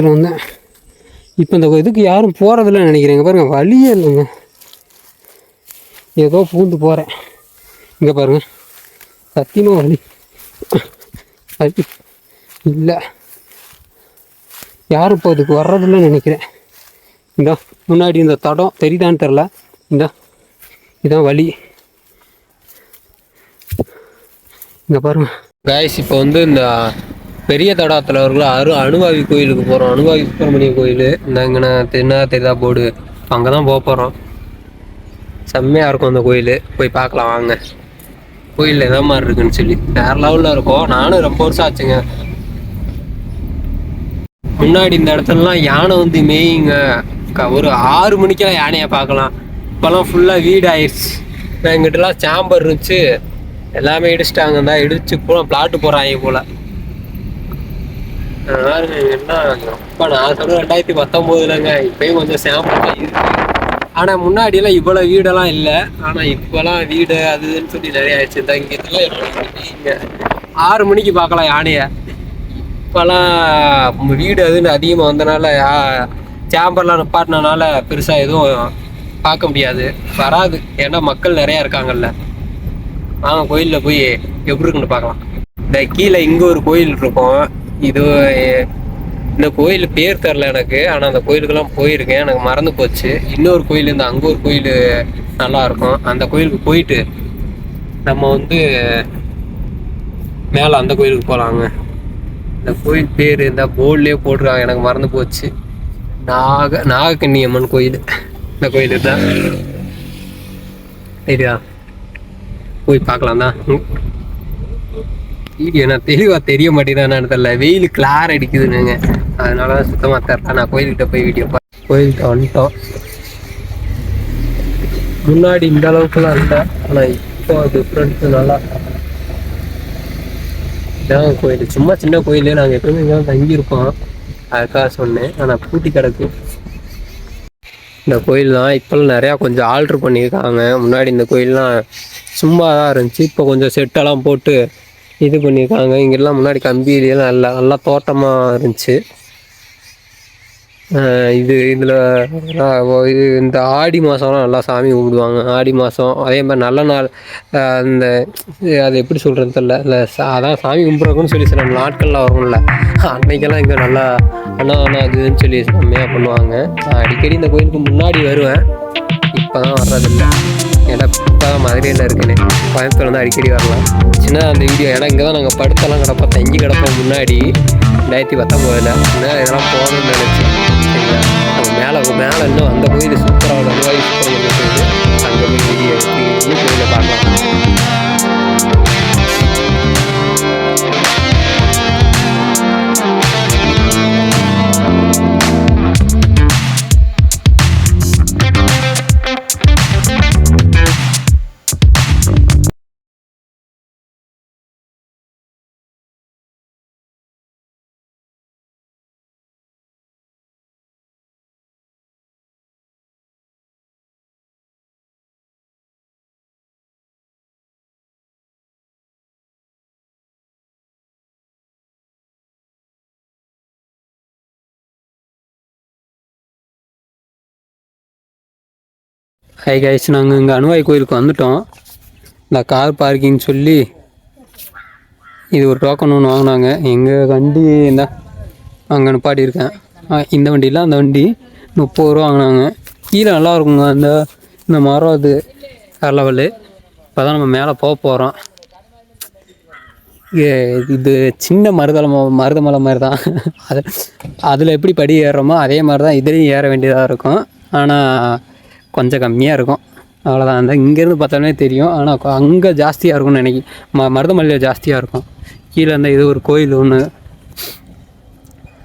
இதில் வந்தேன் இப்போ இந்த இதுக்கு யாரும் போகிறதில்ல நினைக்கிறேங்க. பாருங்க வழியே இல்லைங்க. ஏதோ பூந்து போகிறேன் இங்கே பாருங்கள் சத்தியமாக வழி. வழி இல்லை. யாரும் இப்போ அதுக்கு வர்றதில்லைன்னு நினைக்கிறேன். இந்த முன்னாடி இந்த தடம் தெரியுதான்னு தெரில இந்த இதான் வழி. இங்கே பாருங்க. காய்ஸ் இப்போ வந்து இந்த பெரிய தடாத்தில் இருக்கிற அரு அணுவாவி கோயிலுக்கு போகிறோம் அணுவாவி சுப்பிரமணிய கோயில். இந்த தென்னா தெரிதா போர்டு. அங்கே தான் போக போகிறோம் செம்மையாக இருக்கும் அந்த கோயில். போய் பார்க்கலாம் வாங்க. கோயில் எதா மாதிரி இருக்குன்னு சொல்லி. வேற லெவலில் இருக்கும். நானும் ரொம்ப வருஷம் ஆச்சுங்க. முன்னாடி இந்த இடத்துலலாம் யானை வந்து மேயுங்க. ஒரு ஆறு மணிக்கெல்லாம் யானையை பார்க்கலாம். இப்போல்லாம் ஃபுல்லாக வீடு ஆயிடுச்சு நான் எங்கிட்டலாம் சாம்பர் இருந்துச்சு. எல்லாமே இடிச்சிட்டாங்க தான் இடிச்சு போல பிளாட்டு போகிறாங்க போல். என்ன? இப்போ நான் சொல்கிறேன் ரெண்டாயிரத்தி பத்தொம்போதுலங்க. இப்பயும் கொஞ்சம் சாம்பல் இருக்கு. ஆனால் முன்னாடியெல்லாம் இவ்வளோ வீடெல்லாம் இல்லை. ஆனால் இப்போலாம் வீடு அது இதுன்னு சொல்லி நிறைய ஆயிடுச்சு. இந்த இங்கே ஆறு மணிக்கு பார்க்கலாம் யானையை. இப்போல்லாம் வீடு அதுன்னு அதிகமாக வந்தனால யா- சேம்பர்லாம் நிப்பாட்டினனால பெருசாக எதுவும் பார்க்க முடியாது. வராது. ஏன்னா மக்கள் நிறையா இருக்காங்கல்ல. வாங்க கோயிலில் போய் எப்படி இருக்குன்னு பார்க்கலாம். இந்த கீழே இங்கே ஒரு கோயில் இருக்கும். இது இந்த கோயில் பேர் தெரில எனக்கு. ஆனால் அந்த கோயிலுக்கெல்லாம் போயிருக்கேன். எனக்கு மறந்து போச்சு. இன்னொரு கோயில் இந்த அங்கே ஒரு கோயில் நல்லா இருக்கும் அந்த கோயிலுக்கு போயிட்டு நம்ம வந்து மேலே அந்த கோயிலுக்கு போகலாங்க இந்த கோயில் பேர் இந்த போர்ட்லேயே போட்டிருக்காங்க. எனக்கு மறந்து போச்சு. நாக நாகக்கண்ணி அம்மன் கோயில். இந்த கோயில் தான் சரியா? போய் பார்க்கலாம் தான் வீடியோ நான் தெளிவாக தெரிய மாட்டேங்குதான்னு தெரியல. வெயில் கிளார் அடிக்குதுனுங்க. அதனால தான் சுத்தமாக தெரில நான் கோயில்கிட்ட போய் வீடியோ பா கோயில்கிட்ட வந்துட்டோம். முன்னாடி இந்த அளவுக்குலாம் இல்லை. ஆனால் இப்போ டிஃப்ரெண்ட்ஸ் நல்லா இதான் கோயில். சும்மா சின்ன கோயில் நாங்கள் எப்பவுமே இங்கே தங்கியிருப்போம். அதுக்காக சொன்னேன். ஆனால் பூட்டி கிடக்கு. இந்த கோயில் தான் இப்போல்லாம் நிறையா கொஞ்சம் ஆல்ட்ரு பண்ணியிருக்காங்க. முன்னாடி இந்த கோயிலெலாம் சும்மா தான் இருந்துச்சு. இப்போ கொஞ்சம் செட்டெல்லாம் போட்டு இது பண்ணியிருக்காங்க இங்கெல்லாம் முன்னாடி கம்பியிலாம் நல்லா நல்லா தோட்டமாக இருந்துச்சு. இது இதில் இது இந்த ஆடி மாதம்லாம் நல்லா சாமி கும்பிடுவாங்க. ஆடி மாதம் அதே மாதிரி நல்ல நாள் அந்த அது எப்படி சொல்கிறது தெரில இல்லை சா அதான் சாமி கும்பிட்றக்குன்னு சொல்லி சில நாட்கள்லாம் வரும்ல. அன்னைக்கெல்லாம் இங்கே நல்லா அண்ணா அண்ணா அதுன்னு சொல்லி செம்மையாக பண்ணுவாங்க. நான் அடிக்கடி இந்த கோயிலுக்கு முன்னாடி வருவேன். இப்போ தான் வர்றதில்ல. ஏன்னா இப்போ மதுரையில் இருக்குன்னு கோயம்புத்தூர் வந்து அடிக்கடி வரலாம் சின்னதாக அந்த வீடியோ ஏன்னா இங்கே தான் நாங்கள் படுத்தெல்லாம் கிடப்போம் தங்கி கிடப்போம் முன்னாடி. ரெண்டாயிரத்தி பத்தொம்போதில். இன்னும் இதெல்லாம் போகணும்னு நினச்சி சரிங்களா? நம்ம மேலே மேலே இன்னும் அந்த கோயில் சூப்பராக நடுவாய் சுப்பிரமணிய கோயில் அங்கே போய் வீடியோ எடுத்து கோயிலை பார்க்கலாம். ஹை கைஸ் நாங்கள் இங்கே அணுவாய் கோயிலுக்கு வந்துட்டோம். இந்த கார் பார்க்கிங் சொல்லி இது ஒரு டோக்கன் ஒன்று வாங்கினாங்க. எங்கள் வண்டி இந்த அங்கே நிப்பாடி இருக்கேன் இந்த வண்டியில் அந்த வண்டி முப்பது ரூபா வாங்கினாங்க. கீழே நல்லா இருக்குங்க. அந்த இந்த மரம் அது வேறு லெவலு இப்போ தான் நம்ம மேலே போக போகிறோம் இது சின்ன மருதலை மருதமலை மாதிரி தான் அது அதில் எப்படி படி ஏறுறோமோ அதே மாதிரி தான் இதுலேயும் ஏற வேண்டியதாக இருக்கும். ஆனால் கொஞ்சம் கம்மியாக இருக்கும். அவ்வளோதான் அந்த இங்கேருந்து பார்த்தாலே தெரியும். ஆனால் அங்கே ஜாஸ்தியாக இருக்கும்னு நினைக்கி ம மருதமலையில் ஜாஸ்தியாக இருக்கும். கீழே இருந்தால் இது ஒரு கோயில் ஒன்று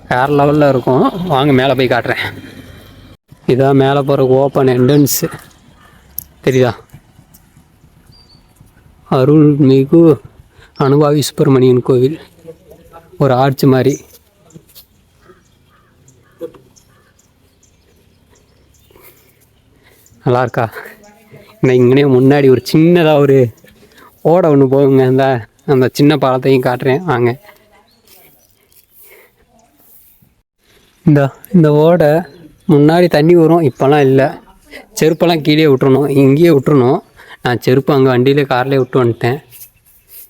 வேறு லெவலில் இருக்கும். வாங்க மேலே போய் காட்டுறேன். இதான் மேலே போகிற ஓப்பன் என்ட்ரன்ஸு தெரியுதா? அருள்மிகு அனுபாவி சுப்பிரமணியன் கோவில். ஒரு ஆர்ச் மாதிரி. நல்லா இருக்கா நான் இங்கனே முன்னாடி ஒரு சின்னதாக ஒரு ஓடை ஒன்று போகுங்க. அந்த அந்த சின்ன பாலத்தையும் காட்டுறேன். வாங்க. இந்த இந்த ஓடை முன்னாடி தண்ணி வரும். இப்போல்லாம் இல்லை. செருப்பெல்லாம் கீழே விட்டுறணும். இங்கேயே விட்டுறணும். நான் செருப்பு அங்கே வண்டியிலே கார்லேயே விட்டு வந்துட்டேன்.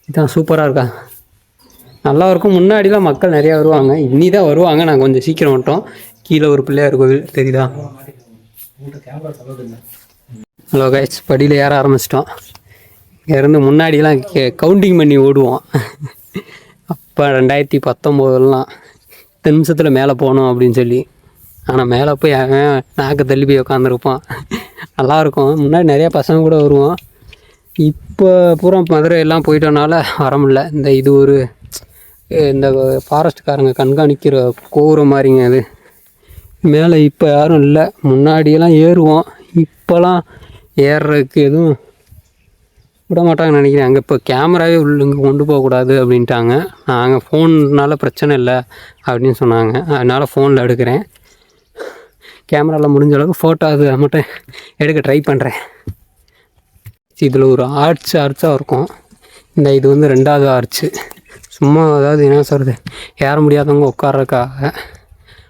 இதான் சூப்பராக இருக்கா? நல்லா இருக்கும். முன்னாடிலாம் மக்கள் நிறையா வருவாங்க. இன்னி தான் வருவாங்க. நான் கொஞ்சம் சீக்கிரம் வந்துட்டோம் கீழே ஒரு பிள்ளையார் கோவில். தெரியுதா? ஹலோ கைஸ் படியில் ஏற ஆரம்பிச்சிட்டோம். இங்கேருந்து முன்னாடிலாம் கவுண்டிங் பண்ணி ஓடுவோம். அப்போ ரெண்டாயிரத்தி பத்தொம்போதுலாம் இத்தனை நிமிஷத்தில் மேலே போகணும் அப்படின்னு சொல்லி. ஆனால் மேலே போய் அவன் நாக்கு தள்ளி போய் உட்காந்துருப்பான் நல்லாயிருக்கும். முன்னாடி நிறையா பசங்க கூட வருவோம். இப்போ பூரா மதுரை எல்லாம் போயிட்டோனால வர முடில இந்த இது ஒரு இந்த ஃபாரஸ்ட்காரங்க கண்காணிக்கிற கோபுரம் மாதிரிங்க அது. மேலே இப்போ யாரும் இல்லை. முன்னாடியெல்லாம் ஏறுவோம். இப்போலாம் ஏறுறதுக்கு எதுவும் விட மாட்டாங்கன்னு நினைக்கிறேன். அங்கே இப்போ கேமராவே உள்ள இங்கே கொண்டு போகக்கூடாது அப்படின்ட்டாங்க. நாங்கள் ஃபோன்னால பிரச்சனை இல்லை அப்படின்னு சொன்னாங்க. அதனால் ஃபோனில் எடுக்கிறேன். கேமராவில் முடிஞ்ச அளவுக்கு ஃபோட்டோ அது மட்டும் எடுக்க ட்ரை பண்ணுறேன் இதில் ஒரு ஆர்ச் ஆர்ச்சாக இருக்கும். இந்த இது வந்து ரெண்டாவது ஆர்ச்சு சும்மா அதாவது என்ன சொல்கிறது ஏற முடியாதவங்க உட்கார்றதுக்காக.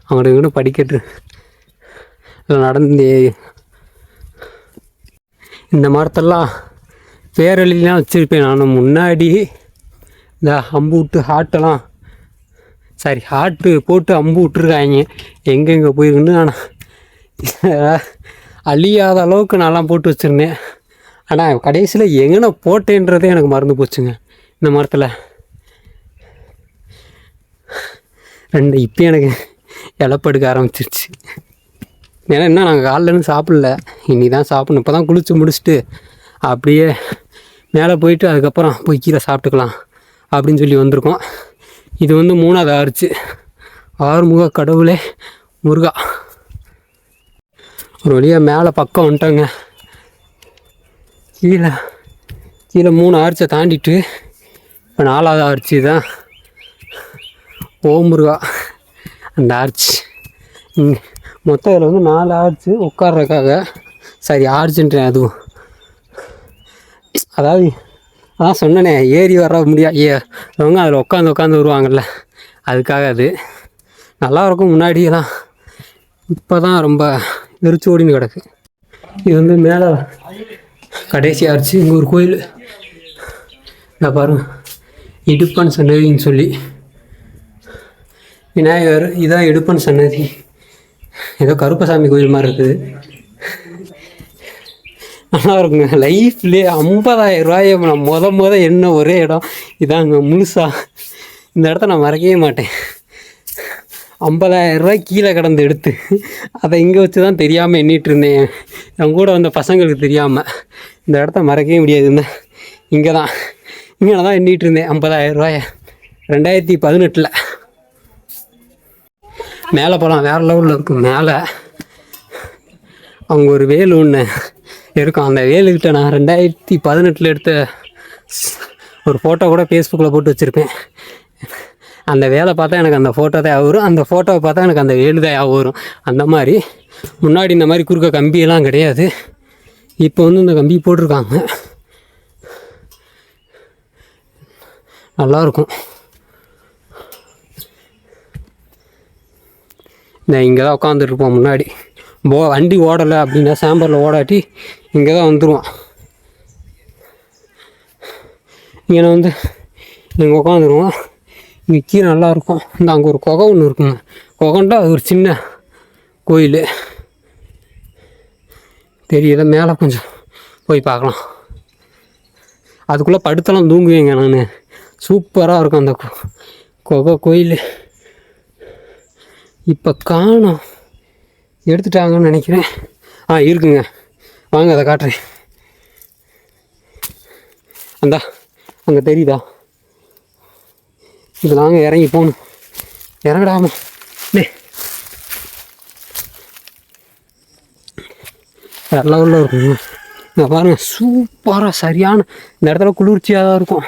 அவங்கள்ட்ட இங்கிட்டு படிக்கட்டு இல்லை நடந்து இந்த மரத்தெல்லாம் பேரழிலாம் வச்சுருப்பேன் நான் முன்னாடி இந்த அம்பு விட்டு ஹார்ட்டெல்லாம் சாரி ஹார்ட்டு போட்டு அம்பு விட்டுருக்காங்க எங்கெங்கே போயிருக்குன்னு ஆனால் அழியாத அளவுக்கு நான்லாம் போட்டு வச்சுருந்தேன் ஆனால் கடைசியில் எங்கன போட்டேன்றதே எனக்கு மறந்து போச்சுங்க இந்த மரத்தில் ரெண்டு இப்போ எனக்கு இலப்படுக்க ஆரம்பிச்சிருச்சு. ஏன்னா இன்னும் நாங்கள் காலையிலேருந்து சாப்பிடல. இனி தான் சாப்பிடணும். இப்போ தான் குளிச்சு முடிச்சுட்டு அப்படியே மேலே போயிட்டு அதுக்கப்புறம் போய் கீழே சாப்பிட்டுக்கலாம் அப்படின்னு சொல்லி வந்திருக்கோம். இது வந்து மூணாவது ஆறுச்சு. ஆறுமுக கடவுளே முருகா. ஒரு வழியாக மேலே பக்கம் வந்துட்டோங்க. கீழே கீழே மூணு ஆர்ச்சை தாண்டிட்டு இப்போ நாலாவது ஆர்ச்சி தான் ஓம் முருகா. அந்த ஆர்ச் மொத்தம் இதில் வந்து நாலு ஆர்ச்சு உட்கார்றதுக்காக சரி ஆர்ச்சுன்றேன் அதுவும். அதாவது அதான் சொன்னனே ஏறி வர முடியா ஏ அவங்க அதில் உட்காந்து உட்காந்து வருவாங்கல்ல. அதுக்காக அது. நல்லா இருக்கும் முன்னாடியெல்லாம். இப்போ தான் ரொம்ப வெறிச்சு ஓடின்னு கிடக்கு. இது வந்து மேலே கடைசி ஆர்ச்சு இங்கே ஒரு கோயில். இந்த பாருங்க. இடுப்பன் சன்னதின்னு சொல்லி. விநாயகர் இதான் எடுப்பன் சன்னதி. ஏதோ கருப்பசாமி கோயில் மாதிரி இருக்குது. நல்லா இருக்குங்க. லைஃப்லேயே ஐம்பதாயிரம் ரூபாயை நான் முத மொத என்ன ஒரே இடம். இதாங்க முழுசா. இந்த இடத்த நான் மறக்கவே மாட்டேன். ஐம்பதாயிரம் ரூபாய் கீழே கடந்து எடுத்து அதை இங்கே வச்சு தான் தெரியாமல் எண்ணிட்டு இருந்தேன். என் கூட வந்த பசங்களுக்கு தெரியாமல் இந்த இடத்த மறக்கவே முடியாது. இந்த இங்கே தான் இங்கே தான் எண்ணிட்டு இருந்தேன் ஐம்பதாயிரம் ரூபாய. ரெண்டாயிரத்தி பதினெட்டில். மேலே போகலாம் வேறு லெவலில் இருக்கும் மேலே. அவங்க ஒரு வேல் ஒன்று இருக்கும். அந்த வேலுக்கிட்ட நான் ரெண்டாயிரத்தி பதினெட்டில் எடுத்த ஒரு ஃபோட்டோ கூட ஃபேஸ்புக்கில் போட்டு வச்சுருப்பேன். அந்த வேலை பார்த்தா எனக்கு அந்த ஃபோட்டோ தான் வரும். அந்த ஃபோட்டோவை பார்த்தா எனக்கு அந்த வேலு தான் வரும். அந்த மாதிரி முன்னாடி இந்த மாதிரி குறுக்க கம்பியெல்லாம் கிடையாது. இப்போ வந்து இந்த கம்பி போட்டிருக்காங்க. நல்லாயிருக்கும் நான் இங்கே தான் உட்காந்துருப்போம் முன்னாடி. போ வண்டி ஓடலை அப்படின்னா சாம்பரில் ஓடாட்டி இங்கே தான் வந்துடுவோம் இங்கே வந்து இங்கே உட்காந்துருவோம் இங்கே கீழே நல்லா இருக்கும். இந்த அங்கே ஒரு குகை ஒன்று இருக்குங்க. குகைண்டா அது ஒரு சின்ன கோயில். தெரியல மேலே கொஞ்சம் போய் பார்க்கலாம். அதுக்குள்ளே படுத்தலாம் தூங்குவேங்க நான். சூப்பராக இருக்கும் அந்த கு- குகை கோயில். இப்போ காணும். எடுத்துட்டாங்கன்னு நினைக்கிறேன். ஆ இருக்குங்க. வாங்க அதை காட்டுறேன். அந்தா அங்கே தெரியுதா? இது நாங்கள் இறங்கி போகணும். இறங்கடாம. டே வேறு லெவலில் இருக்குங்க. இங்கே பாருங்கள் சூப்பராக சரியான இந்த இடத்துல குளிர்ச்சியாக தான் இருக்கும்.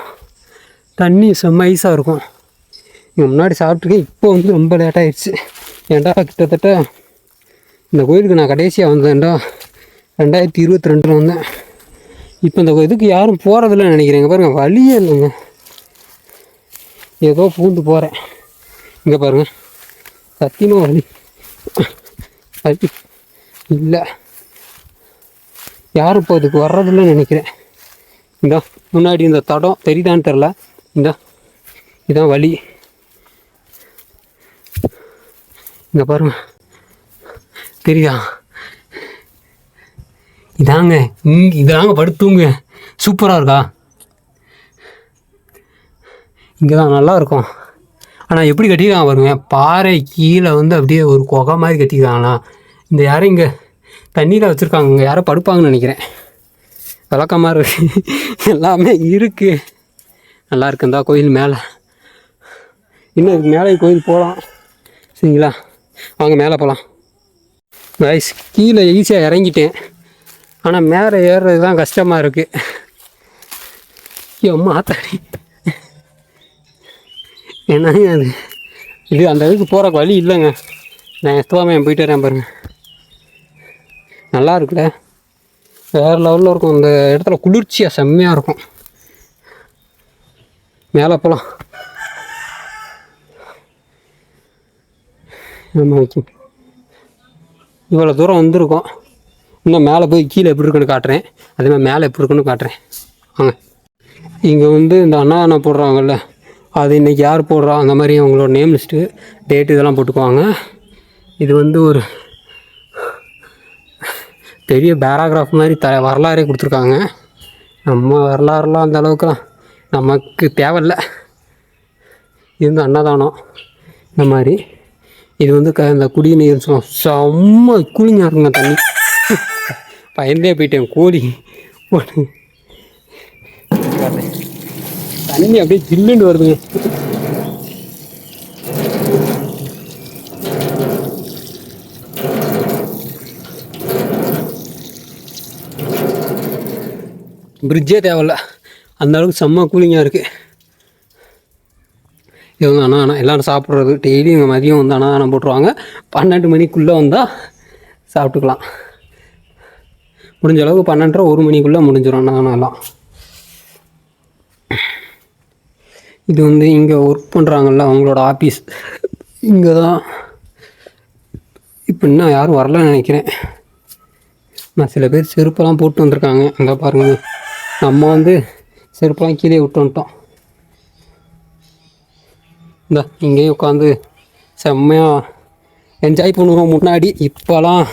தண்ணி செம்ம ஐஸாக இருக்கும். இங்கே முன்னாடி சாப்பிட்ருக்கேன் இப்போ வந்து ரொம்ப லேட்டாகிடுச்சு ஏன்டா கிட்டத்தட்ட இந்த கோயிலுக்கு நான் கடைசியாக வந்தேன்டா. ரெண்டாயிரத்தி இருபத்தி ரெண்டில் வந்தேன். இப்போ இந்த இதுக்கு யாரும் போகிறதில்லன்னு நினைக்கிறேங்க பாருங்கள் வழியே இல்லைங்க. ஏதோ பூந்து போகிறேன் இங்கே பாருங்க சத்தியமாக வழி. வழி இல்லை. யாரும் இப்போ அதுக்கு வர்றதில்லன்னு நினைக்கிறேன். இந்த முன்னாடி இந்த தடம் தெரியுதான்னு தெரில இந்த இதான் வழி. இங்கே பாருங்க. தெரியுதா? இதாங்க இங்க இதாங்க படுத்துங்க. சூப்பராக இருக்கா? இங்கே தான் நல்லா இருக்கும். ஆனால் எப்படி கட்டியிருக்காங்க பாருங்க. பாறை கீழே வந்து அப்படியே ஒரு குகை மாதிரி கட்டியிருக்காங்கண்ணா இந்த யாரும் இங்கே தண்ணியில் வச்சுருக்காங்க. இங்கே யாரோ படுப்பாங்கன்னு நினைக்கிறேன். விளக்கமாக இருக்கு. எல்லாமே இருக்குது நல்லா இருக்குந்தா கோயில் மேலே. இன்னும் மேலே கோயில் போகலாம் சரிங்களா? வாங்க மேலே போகலாம் ரைஸ் கீழே ஈஸியாக இறங்கிட்டேன். ஆனால் மேலே ஏறுறது தான் கஷ்டமாக இருக்குது அம்மா ஆத்தாடி. என்னங்க அது இது அந்த இதுக்கு போகிற வழி இல்லைங்க. நான் எஸ்துவாமே போயிட்டு வரேன் பாருங்க. நல்லா இருக்குல்ல? வேறு லெவலில் இருக்கும். அந்த இடத்துல குளிர்ச்சியாக செம்மையாக இருக்கும். மேலே போகலாம் ஆமாம் வைக்கும் இவ்வளோ தூரம் வந்திருக்கோம். இன்னும் மேலே போய் கீழே எப்படி இருக்குன்னு காட்டுறேன். அதே மாதிரி மேலே எப்படி இருக்குன்னு காட்டுறேன். வாங்க. இங்கே வந்து இந்த அன்னதானம் போடுறாங்கல்ல. அது இன்றைக்கி யார் போடுறா? அந்த மாதிரி அவங்களோட நேம் லிஸ்ட்டு டேட்டு இதெல்லாம் போட்டுக்குவாங்க. இது வந்து ஒரு பெரிய பேராகிராஃப் மாதிரி த வரலாறே கொடுத்துருக்காங்க. நம்ம வரலாறுலாம் அந்த அளவுக்குலாம் நமக்கு தேவையில்ல. இது வந்து அன்னதானம். இந்த மாதிரி. இது வந்து க இந்த குடிநீர் சொ- செம்ம கூலிங்காக இருக்குங்க தண்ணி. பயந்தே போயிட்டேன் கோழி. போட்டு தண்ணி அப்படியே ஜில்லுன்னு வருதுங்க. பிரிட்ஜே தேவையில்ல. அந்த அளவுக்கு செம்ம கூலிங்காக இருக்குது இவங்க அன்னதானம் எல்லோரும் சாப்பிட்றது. டெய்லி இவங்க மதியம் வந்து அன்னதானம் போட்டுருவாங்க. பன்னெண்டு மணிக்குள்ளே வந்தால் சாப்பிட்டுக்கலாம். முடிஞ்ச அளவுக்கு பன்னெண்டரை ஒரு மணிக்குள்ளே முடிஞ்சிடும் அண்ணா எல்லாம் இது வந்து இங்கே ஒர்க் பண்ணுறாங்கல்ல அவங்களோட ஆஃபீஸ் இங்கே தான் இப்போ இன்னும் யாரும் வரலன்னு நினைக்கிறேன். நான் சில பேர் செருப்பெல்லாம் போட்டு வந்திருக்காங்க. அங்கே பாருங்கள் நம்ம வந்து செருப்பெல்லாம் கீழே விட்டு வந்துட்டோம். இந்த இங்கேயே உட்காந்து செம்மையாக என்ஜாய் பண்ணுவோம் முன்னாடி இப்போலாம்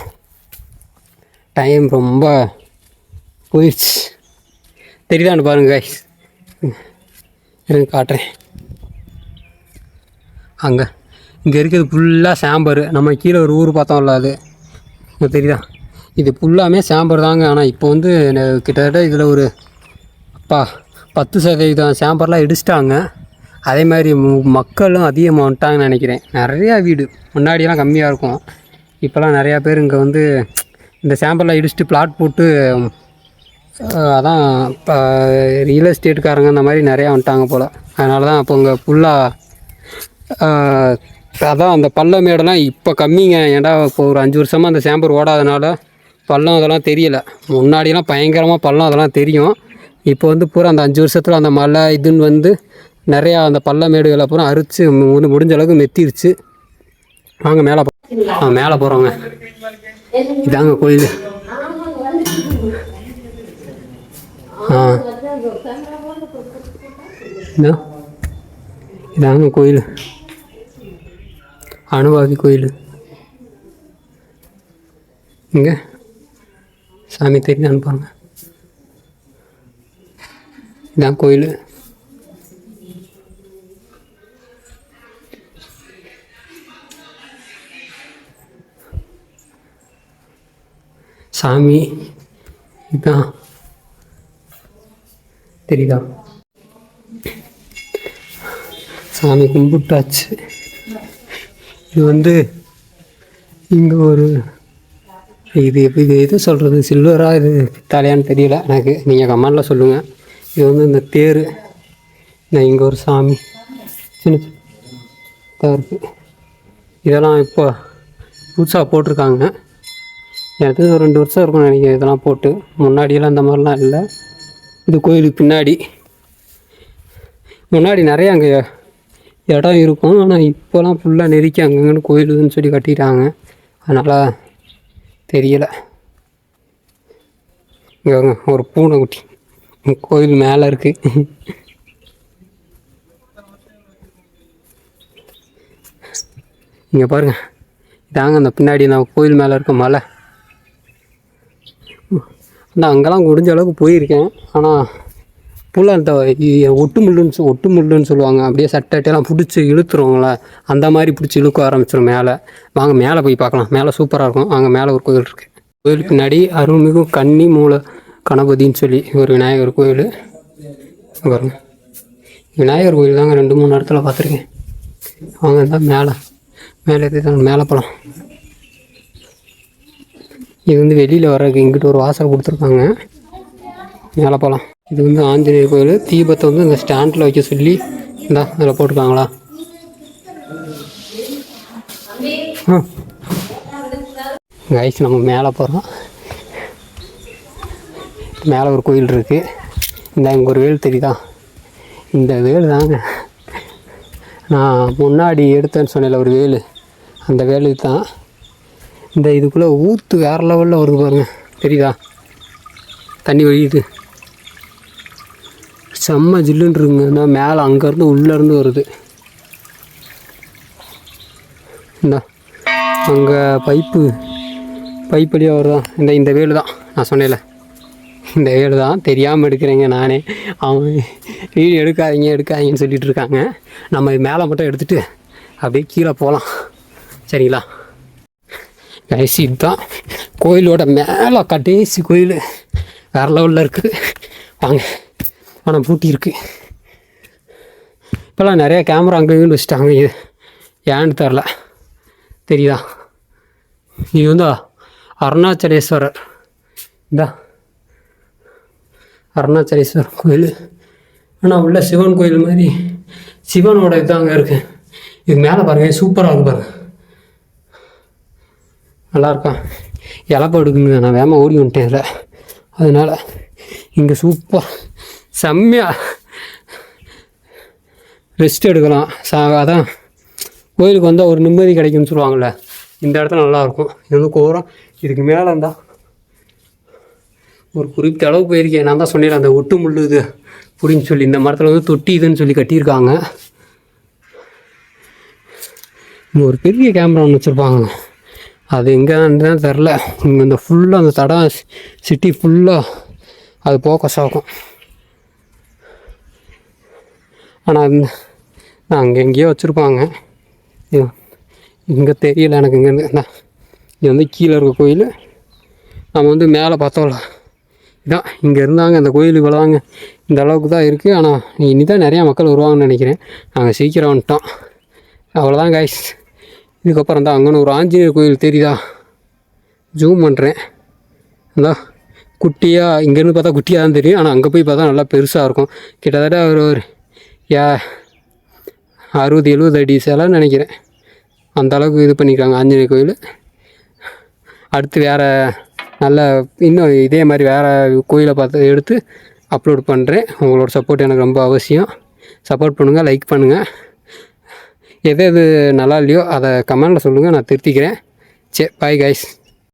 டைம் ரொம்ப போயிடுச்சு. தெரியுதான்னு பாருங்க கைஸ் எனக்கு காட்டுறேன். அங்கே இங்கே இருக்கிறது ஃபுல்லாக சாம்பர். நம்ம கீழே ஒரு ஊர் பார்த்தோம்ல அது. தெரியுதா? இது ஃபுல்லாமே சாம்பர் தாங்க. ஆனால் இப்போ வந்து கிட்டத்தட்ட இதில் ஒரு அப்பா பத்து சதவீதம் சாம்பர்லாம் இடிச்சிட்டாங்க. அதே மாதிரி மக்களும் அதிகமாக வந்துட்டாங்கன்னு நினைக்கிறேன். நிறையா வீடு முன்னாடியெல்லாம் கம்மியாக இருக்கும். இப்போலாம் நிறையா பேர் இங்கே வந்து இந்த சாம்பிளில் இடிச்சிட்டு பிளாட் போட்டு அதான் இப்போ ரியல் எஸ்டேட்டுக்காரங்க அந்த மாதிரி நிறையா வந்துட்டாங்க போல். அதனால தான் அப்போ இங்கே ஃபுல்லாக அதான் அந்த பள்ளம் மேடெல்லாம் இப்போ கம்மிங்க. ஏன்டா இப்போ ஒரு அஞ்சு வருஷமாக அந்த சாம்பர் ஓடாதனால பள்ளம் அதெல்லாம் தெரியலை. முன்னாடியெல்லாம் பயங்கரமாக பள்ளம் அதெல்லாம் தெரியும். இப்போ வந்து பூரா அந்த அஞ்சு வருஷத்தில் அந்த மலை இதுன்னு வந்து நிறையா அந்த பள்ள மேடுகளை அப்புறம் அரித்து மு- முடிஞ்ச அளவுக்கு மெத்திருச்சு. வாங்க மேலே ஆ மேலே போகிறோங்க இதாங்க கோயில். ஆ. இதாங்க கோயில். அனுபாவி கோயில். இங்கே. சாமி தெரியுதான்னு பாருங்க இதான் கோயில். சாமி இதான் தெரியுதா? சாமி கும்பிட்டாச்சு. இது வந்து இங்கே ஒரு இது இது எது சொல்கிறது சில்வராக இது பித்தாலையான்னு தெரியல எனக்கு. நீங்கள் கமெண்டில் சொல்லுங்கள் இது வந்து இந்த தேர். நான் இங்கே ஒரு சாமி. சின்ன சின்னதாக இருக்குது இதெல்லாம் இப்போ புதுசாக போட்டிருக்காங்க. எனக்கு ஒரு ரெண்டு வருஷம் இருக்கும்னு நினைக்கிறேன் இதெல்லாம் போட்டு. முன்னாடியெல்லாம் அந்த மாதிரிலாம் இல்லை. இது கோயிலுக்கு பின்னாடி. முன்னாடி நிறைய அங்கே இடம் இருக்கும். ஆனால் இப்போலாம் ஃபுல்லாக நெருக்கி அங்கங்கன்னு கோயிலுன்னு சொல்லி கட்டிட்டாங்க. அதனால் தெரியலை. இங்கே ஒரு பூனை குட்டி கோயில் மேலே இருக்குது இங்கே பாருங்க. இதாங்க அந்த பின்னாடி நான் கோயில் மேலே இருக்க மலை. நான் அங்கெல்லாம் முடிஞ்ச அளவுக்கு போயிருக்கேன். ஆனால் புல்ல ஒட்டு முள்ளுன்னு சொல் ஒட்டு முள்ளுன்னு சொல்லுவாங்க. அப்படியே சட்டையெல்லாம் பிடிச்சி இழுத்துருவாங்கள அந்த மாதிரி பிடிச்சி இழுக்க ஆரம்பிச்சிடும் மேலே. வாங்க மேலே போய் பார்க்கலாம். மேலே சூப்பராக இருக்கும். அங்கே மேலே ஒரு கோயில் இருக்குது கோயில் பின்னாடி அருள்மிகு கன்னி மூல கணபதின்னு சொல்லி ஒரு விநாயகர் கோயில். இங்க பாருங்க. விநாயகர் கோயில் தாங்க ரெண்டு மூணு இடத்துல பார்த்துருக்கேன். வாங்க இருந்தால் மேலே மேலே தான் மேலே போகலாம் இது வந்து வெளியில் வர்றதுக்கு இங்கிட்ட ஒரு வாசல் கொடுத்துருக்காங்க. மேலே போகலாம் இது வந்து ஆஞ்சநேயர் கோயில். தீபத்தை வந்து இந்த ஸ்டாண்டில் வைக்க சொல்லி இந்தா அதில் போட்டிருக்காங்களா? கைஸ் நம்ம மேலே போகிறோம் மேலே ஒரு கோயில் இருக்குது இந்த இங்கே ஒரு வேல் தெரியுதா? இந்த வேல் தாங்க. நான் முன்னாடி எடுத்தேன்னு சொன்னேன்ல ஒரு வேல். அந்த வேலுக்கு தான். இந்த இதுக்குள்ளே ஊற்று வேறு லெவலில் வருது பாருங்கள் தெரியுதா? தண்ணி வழியுது. செம்ம ஜில்லுன்னு இருக்குங்க. மேலே அங்கேருந்து உள்ளேருந்து வருது. இந்த அங்கே பைப்பு பைப் வழியாக வருதா? இந்த இந்த வேலு தான். நான் சொன்னேன்ல. இந்த வேலு தான். தெரியாமல் எடுக்கிறேங்க நானே. அவங்க வீடியோ எடுக்காதீங்க எடுக்காதீங்கன்னு சொல்லிகிட்டு இருக்காங்க. நம்ம மேலே மட்டும் எடுத்துகிட்டு அப்படியே கீழே போகலாம் சரிங்களா? கைஸ் இதுதான். கோயிலோட மேலே கடைசி கோயில். வேறு லெவலில் இருக்குது வாங்க. ஆனால் பூட்டி இருக்குது இப்போல்லாம் நிறையா கேமரா அங்கே இங்கே வச்சுட்டாங்க. இது ஏன்னு தெரில. தெரியுதா? இது வந்து அருணாச்சலேஸ்வரர். இந்தா. அருணாச்சலேஸ்வரர் கோயில். ஆனால் உள்ள சிவன் கோயில் மாதிரி சிவனோட இதாங்க இருக்குது இது மேலே பாருங்க சூப்பராக இருக்கு பாருங்கள் நல்லா இருக்கா இலப்ப எடுக்குங்க நான் வேகமாக ஓடி வந்துட்டேன் இல்லை அதனால் இங்கே சூப்பர் செம்மையாக ரெஸ்ட் எடுக்கலாம். சா அதான் கோயிலுக்கு வந்தால் ஒரு நிம்மதி கிடைக்கும்னு சொல்லுவாங்கள்ல இந்த இடத்துல நல்லாயிருக்கும். இது வந்து கோரம்? இதுக்கு மேலே இருந்தால் ஒரு குறிப்பிட்ட அளவு போயிருக்கேன். நான் தான் சொன்னேன் அந்த ஒட்டு முள்ளு இது. அப்படின்னு சொல்லி இந்த மரத்தில் வந்து தொட்டி இதுன்னு சொல்லி கட்டியிருக்காங்க. இங்கே ஒரு பெரிய கேமரா ஒன்று வச்சுருப்பாங்க. அது எங்கேன்னு தெரில. இங்கே இந்த ஃபுல்லாக அந்த தடம் சிட்டி ஃபுல்லாக அது ஃபோக்கஸ் ஆகும். ஆனால் நான் அங்கே எங்கேயோ வச்சுருப்பாங்க. இங்கே தெரியல எனக்கு இங்கேருந்து இந்தா, இது வந்து கீழே இருக்க கோயில். நம்ம வந்து மேலே பார்த்தோம்ல. இதான் இங்கே இருந்தாங்க அந்த கோயில் இவ்வளோதாங்க இந்த அளவுக்கு தான் இருக்குது ஆனால் இனி தான் நிறையா மக்கள் வருவாங்கன்னு நினைக்கிறேன். நாங்கள் சீக்கிரம் வந்துட்டோம். அவ்வளோதான் கைஸ் இதுக்கப்புறம் தான் அங்கன்னு ஒரு ஆஞ்சநேயர் கோயில் தெரியுதா? ஜூம் பண்ணுறேன் இந்தா குட்டியாக இங்கேருந்து பார்த்தா குட்டியாக தான் தெரியும். ஆனால் அங்கே போய் பார்த்தா நல்லா பெருசாக இருக்கும். கிட்டத்தட்ட ஒரு ஒரு யா அறுபது எழுபது அடி சிலைன்னு நினைக்கிறேன். அந்த அளவுக்கு இது பண்ணிக்கிறாங்க ஆஞ்சநேயர் கோயில். அடுத்து வேறு நல்ல இன்னும் இதே மாதிரி வேறு கோயிலை பார்த்து எடுத்து அப்லோட் பண்ணுறேன் உங்களோட சப்போர்ட் எனக்கு ரொம்ப அவசியம். சப்போர்ட் பண்ணுங்கள் லைக் பண்ணுங்கள் எது எது நல்லா இல்லையோ அதை கமெண்டில் சொல்லுங்கள் நான் திருத்திக்கிறேன். சரி பாய் கைஸ்